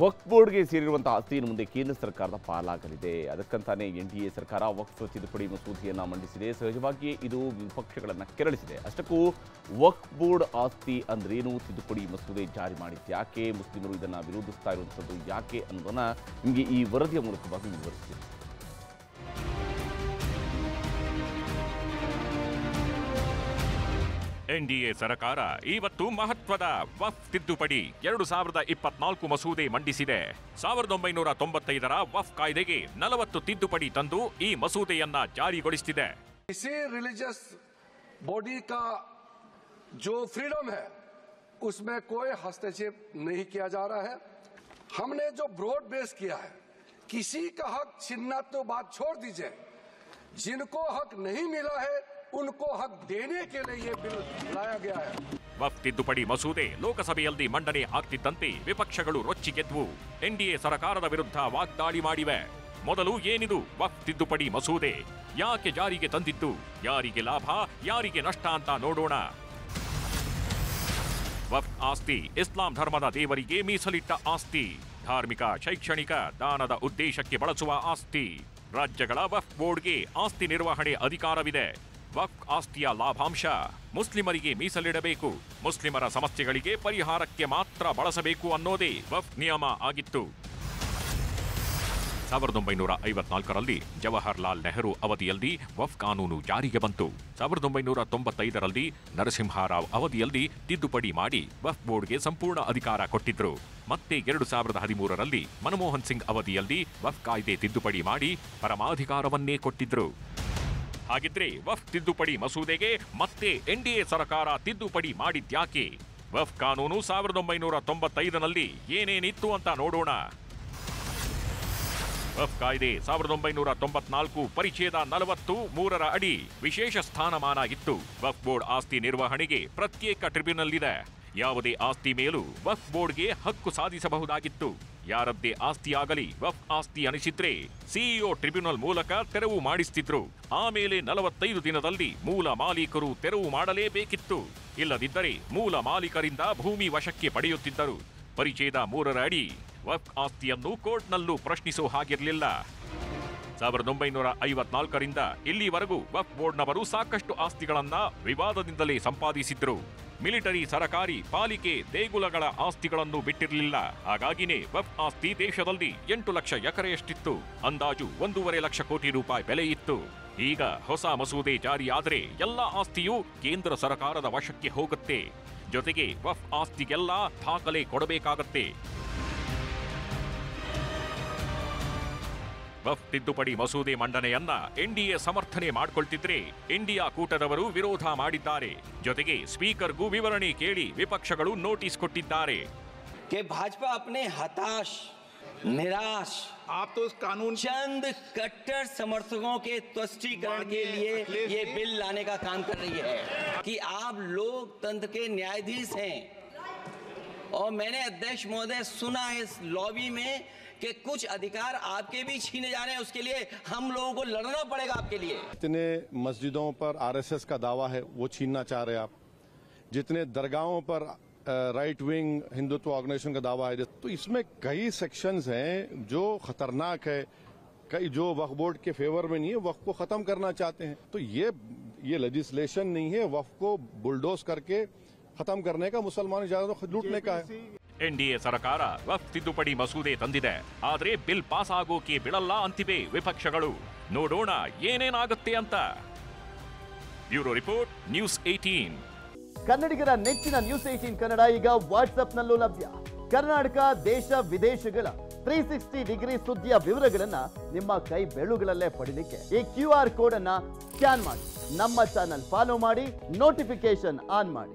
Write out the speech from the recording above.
ವಕ್ಫ್ ಬೋರ್ಡ್ಗೆ ಸೇರಿರುವಂತಹ ಆಸ್ತಿಯನ್ನು ಮುಂದೆ ಕೇಂದ್ರ ಸರ್ಕಾರದ ಪಾಲಾಗಲಿದೆ. ಅದಕ್ಕಂತಾನೆ ಎನ್ ಡಿ ಎ ಸರ್ಕಾರ ವಕ್ಫ್ ತಿದ್ದುಪಡಿ ಮಸೂದೆಯನ್ನು ಮಂಡಿಸಿದೆ. ಸಹಜವಾಗಿಯೇ ಇದು ವಿಪಕ್ಷಗಳನ್ನು ಕೆರಳಿಸಿದೆ. ಅಷ್ಟಕ್ಕೂ ವಕ್ಫ್ ಬೋರ್ಡ್ ಆಸ್ತಿ ಅಂದ್ರೇನು? ತಿದ್ದುಪಡಿ ಮಸೂದೆ ಜಾರಿ ಮಾಡಿದ್ದು ಯಾಕೆ ಮುಸ್ಲಿಮರು ಇದನ್ನು ವಿರೋಧಿಸ್ತಾ ಇರುವಂಥದ್ದು ಯಾಕೆ ಅನ್ನೋದನ್ನು ನಿಮಗೆ ಈ ವರದಿಯ ಮೂಲಕವಾಗಿ ವಿವರಿಸ್ತೀನಿ. ಎನ್ಡಿಎ ಸರ್ಕಾರ ಇವತ್ತು ಮಹತ್ವದ ವಫ್ ತಿದ್ದುಪಡಿ ಎರಡು ಸಾವಿರದ ಇಪ್ಪತ್ನಾಲ್ಕು ಮಸೂದೆ ಮಂಡಿಸಿದೆ ಸಾವಿರದ ಒಂಬೈನೂರ ತೊಂಬತ್ತೈದರ ವಫ್ ಕಾಯ್ದೆಗೆ ನಲವತ್ತು ತಿದ್ದುಪಡಿ ತಂದು ಈ ಮಸೂದೆಯನ್ನ ಜಾರಿಗೊಳಿಸಿದೆ किसी रिलीजियस बॉडी का जो फ्रीडम है उसमें कोई हस्तक्षेप नहीं किया जा रहा है हमने जो ब्रॉड बेस किया है किसी का हक छीनना तो बात छोड़ दीजिए जिनको हक नहीं मिला है उनको हक देने के लिए ये बिल लाया गया है ವಫ್ ತಿದ್ದುಪಡಿ ಮಸೂದೆ ಲೋಕಸಭೆಯಲ್ಲಿ ಮಂಡನೆ ಆಗ್ತಿದ್ದಂತೆ ವಿಪಕ್ಷಗಳು ರೊಚ್ಚಿಗೆದ್ವು ಎನ್ಡಿಎ ಸರ್ಕಾರದ ವಿರುದ್ಧ ವಾಗ್ದಾಳಿ ಮಾಡಿವೆ ಮೊದಲು ಏನಿದು ವಫ್ ತಿದ್ದುಪಡಿ ಮಸೂದೆ ಯಾಕೆ ಜಾರಿಗೆ ತಂದಿದ್ದು ಯಾರಿಗೆ ಲಾಭ ಯಾರಿಗೆ ನಷ್ಟ ಅಂತ ನೋಡೋಣ ವಫ್ ಆಸ್ತಿ ಇಸ್ಲಾಂ ಧರ್ಮದ ದೇವರಿಗೆ ಮೀಸಲಿಟ್ಟ ಆಸ್ತಿ ಧಾರ್ಮಿಕ ಶೈಕ್ಷಣಿಕ ದಾನದ ಉದ್ದೇಶಕ್ಕೆ ಬಳಸುವ ಆಸ್ತಿ ರಾಜ್ಯಗಳ ವಫ್ ಬೋರ್ಡ್ಗೆ ಆಸ್ತಿ ನಿರ್ವಹಣೆ ಅಧಿಕಾರವಿದೆ ವಫ್ ಆಸ್ತಿಯ ಲಾಭಾಂಶ. ಮುಸ್ಲಿಮರಿಗೆ ಮೀಸಲಿಡಬೇಕು. ಮುಸ್ಲಿಮರ ಸಮಸ್ಯೆಗಳಿಗೆ ಪರಿಹಾರಕ್ಕೆ ಮಾತ್ರ ಬಳಸಬೇಕು ಅನ್ನೋದೇ ವಫ್ ನಿಯಮ ಆಗಿತ್ತು. ಸಾವಿರದ ಒಂಬೈನೂರ ಐವತ್ನಾಲ್ಕರಲ್ಲಿ ಜವಾಹರ್ಲಾಲ್ ನೆಹರು ಅವಧಿಯಲ್ಲಿ ವಫ್ ಕಾನೂನು ಜಾರಿಗೆ ಬಂತು. ಸಾವಿರದ ಒಂಬೈನೂರ ತೊಂಬತ್ತೈದರಲ್ಲಿ ನರಸಿಂಹರಾವ್ ಅವಧಿಯಲ್ಲಿ ತಿದ್ದುಪಡಿ ಮಾಡಿ ವಫ್ ಬೋರ್ಡ್ಗೆ ಸಂಪೂರ್ಣ ಅಧಿಕಾರ ಕೊಟ್ಟಿದ್ರು. ಮತ್ತೆ ಎರಡು ಸಾವಿರದ ಹದಿಮೂರರಲ್ಲಿ ಮನಮೋಹನ್ ಸಿಂಗ್ ಅವಧಿಯಲ್ಲಿ ವಫ್ ಕಾಯ್ದೆ ತಿದ್ದುಪಡಿ ಮಾಡಿ ಪರಮಾಧಿಕಾರವನ್ನೇ ಕೊಟ್ಟಿದ್ರು. ಹಾಗಿದ್ರೆ ವಫ್ ತಿದ್ದುಪಡಿ ಮಸೂದೆಗೆ ಮತ್ತೆ ಎನ್ಡಿಎ ಸರ್ಕಾರ ತಿದ್ದುಪಡಿ ಮಾಡಿದ್ಯಾಕೆ? ವಫ್ ಕಾನೂನು ಸಾವಿರದ ಒಂಬೈನೂರ ತೊಂಬತ್ತೈದರಲ್ಲಿ ಏನೇನಿತ್ತು ಅಂತ ನೋಡೋಣ. ವಫ್ ಕಾಯ್ದೆ ಸಾವಿರದ ಒಂಬೈನೂರ ತೊಂಬತ್ನಾಲ್ಕು ಪರಿಚ್ಛೇದ ನಲವತ್ತು ಮೂರರ ಅಡಿ ವಿಶೇಷ ಸ್ಥಾನಮಾನ ಇತ್ತು ವಫ್ ಬೋರ್ಡ್ ಆಸ್ತಿ ನಿರ್ವಹಣೆಗೆ ಪ್ರತ್ಯೇಕ ಟ್ರಿಬ್ಯುನಲ್ ಇದೆ. ಯಾವುದೇ ಆಸ್ತಿ ಮೇಲೂ ವಫ್ ಬೋರ್ಡ್ಗೆ ಹಕ್ಕು ಸಾಧಿಸಬಹುದಾಗಿತ್ತು. ಯಾರದ್ದೇ ಆಸ್ತಿಯಾಗಲಿ, ವಫ್ ಆಸ್ತಿ ಅನಿಸಿದ್ರೆ ಸಿಇಒ ಟ್ರಿಬ್ಯುನಲ್ ಮೂಲಕ ತೆರವು ಮಾಡಿಸ್ತಿದ್ರು. ಆಮೇಲೆ ನಲವತ್ತೈದು ದಿನದಲ್ಲಿ ಮೂಲ ಮಾಲೀಕರು ತೆರವು ಮಾಡಲೇಬೇಕಿತ್ತು. ಇಲ್ಲದಿದ್ದರೆ ಮೂಲ ಮಾಲೀಕರಿಂದ ಭೂಮಿ ವಶಕ್ಕೆ ಪಡೆಯುತ್ತಿದ್ದರು. ಪರಿಚಯದ ಮೂರರ ಅಡಿ ವಫ್ ಆಸ್ತಿಯನ್ನು ಕೋರ್ಟ್ನಲ್ಲೂ ಪ್ರಶ್ನಿಸೋ ಹಾಗಿರಲಿಲ್ಲ. ಸಾವಿರದ ಒಂಬೈನೂರ ಐವತ್ನಾಲ್ಕರಿಂದ ಇಲ್ಲಿವರೆಗೂ ವಫ್ ಬೋರ್ಡ್ನವರು ಸಾಕಷ್ಟು ಆಸ್ತಿಗಳನ್ನ ವಿವಾದದಿಂದಲೇ ಸಂಪಾದಿಸಿದ್ರು. ಮಿಲಿಟರಿ ಸರಕಾರಿ ಪಾಲಿಕೆ ದೇಗುಲಗಳ ಆಸ್ತಿಗಳನ್ನು ಬಿಟ್ಟಿರಲಿಲ್ಲ. ಹಾಗಾಗಿನೇ ವೆಫ್ ಆಸ್ತಿ ದೇಶದಲ್ಲಿ ಎಂಟು ಲಕ್ಷ ಎಕರೆಯಷ್ಟಿತ್ತು. ಅಂದಾಜು ಒಂದೂವರೆ ಲಕ್ಷ ಕೋಟಿ ರೂಪಾಯಿ ಬೆಲೆ ಇತ್ತು. ಈಗ ಹೊಸ ಮಸೂದೆ ಜಾರಿಯಾದರೆ ಎಲ್ಲ ಆಸ್ತಿಯೂ ಕೇಂದ್ರ ಸರಕಾರದ ವಶಕ್ಕೆ ಹೋಗುತ್ತೆ. ಜೊತೆಗೆ ವಫ್ ಆಸ್ತಿಗೆಲ್ಲ ದಾಖಲೆ ಕೊಡಬೇಕಾಗತ್ತೆ. ವಫ್ ತಿದ್ದುಪಡಿ ಮಸೂದೆ ಮಂಡನೆಯನ್ನ ಎನ್ಡಿಎ ಸಮರ್ಥನೆ ಮಾಡ್ಕೊಳ್ತಿದ್ರೆ ಇಂಡಿಯಾ ಕೂಟದವರು ವಿರೋಧ ಮಾಡಿದ್ದಾರೆ ಜೊತೆಗೆ ಸ್ಪೀಕರ್ಗೂ ವಿವರಣೆ ಕೇಳಿ ವಿಪಕ್ಷಗಳು ನೋಟಿಸ್ ಕೊಟ್ಟಿದ್ದಾರೆ कि भाजपा अपने हताश निराश आप तो उस कानून चंद कट्टर समर्थकों के तुष्टीकरण के लिए ये बिल लाने का काम कर रही है कि आप लोकतंत्र के न्यायाधीश हैं और मैंने अध्यक्ष महोदय, सुना है इस लॉबी में कि कुछ अधिकार आपके भी छीने जा रहे हैं, उसके लिए हम लोगों को लड़ना पड़ेगा आपके लिए। जितने मस्जिदों पर आरएसएस का दावा है, वो छीनना चाह रहे हैं आप। जितने दरगाहों पर राइट विंग हिंदुत्व ऑर्गेनाइजेशन का दावा है तो इसमें कई सेक्शंस हैं जो खतरनाक है। कई जो वक्फ बोर्ड के फेवर में नहीं है, वक्फ को खत्म करना चाहते हैं। तो ये ये लेजिस्लेशन नहीं है, वक्फ को बुलडोज करके ಖತಮ್ ಕರ್ನೇಕ ಕಾ ಮುಸಲ್ಮಾನ ಲೂಟ್ನೆ ಕಾ ಎನ್ಡಿಎ ಸರ್ಕಾರ ವಕ್ ತಿದ್ದುಪಡಿ ಮಸೂದೆ ತಂದಿದೆ. ಆದ್ರೆ ಬಿಲ್ ಪಾಸ್ ಆಗೋಕೆ ಬಿಡಲ್ಲ ಅಂತಿವೆ ವಿಪಕ್ಷಗಳು. ನೋಡೋಣ ಏನೇನಾಗುತ್ತೆ ಅಂತ. ಬ್ಯೂರೋ ರಿಪೋರ್ಟ್ ನ್ಯೂಸ್ ಏಟೀನ್ ಕನ್ನಡಿಗರ ನೆಚ್ಚಿನ ನ್ಯೂಸ್ ಏಟೀನ್ ಕನ್ನಡ ಈಗ ವಾಟ್ಸ್ಆಪ್ನಲ್ಲೂ ಲಭ್ಯ. ಕರ್ನಾಟಕ ದೇಶ ವಿದೇಶಗಳ ತ್ರೀ ಸಿಕ್ಸ್ಟಿ ಡಿಗ್ರಿ ಸುದ್ದಿಯ ವಿವರಗಳನ್ನ ನಿಮ್ಮ ಕೈ ಬೆಳುಗಳಲ್ಲೇ ಪಡೀಲಿಕ್ಕೆ ಈ ಕ್ಯೂ ಆರ್ ಕೋಡ್ ಅನ್ನ ಸ್ಕ್ಯಾನ್ ಮಾಡಿ. ನಮ್ಮ ಚಾನಲ್ ಫಾಲೋ ಮಾಡಿ ನೋಟಿಫಿಕೇಶನ್ ಆನ್ ಮಾಡಿ.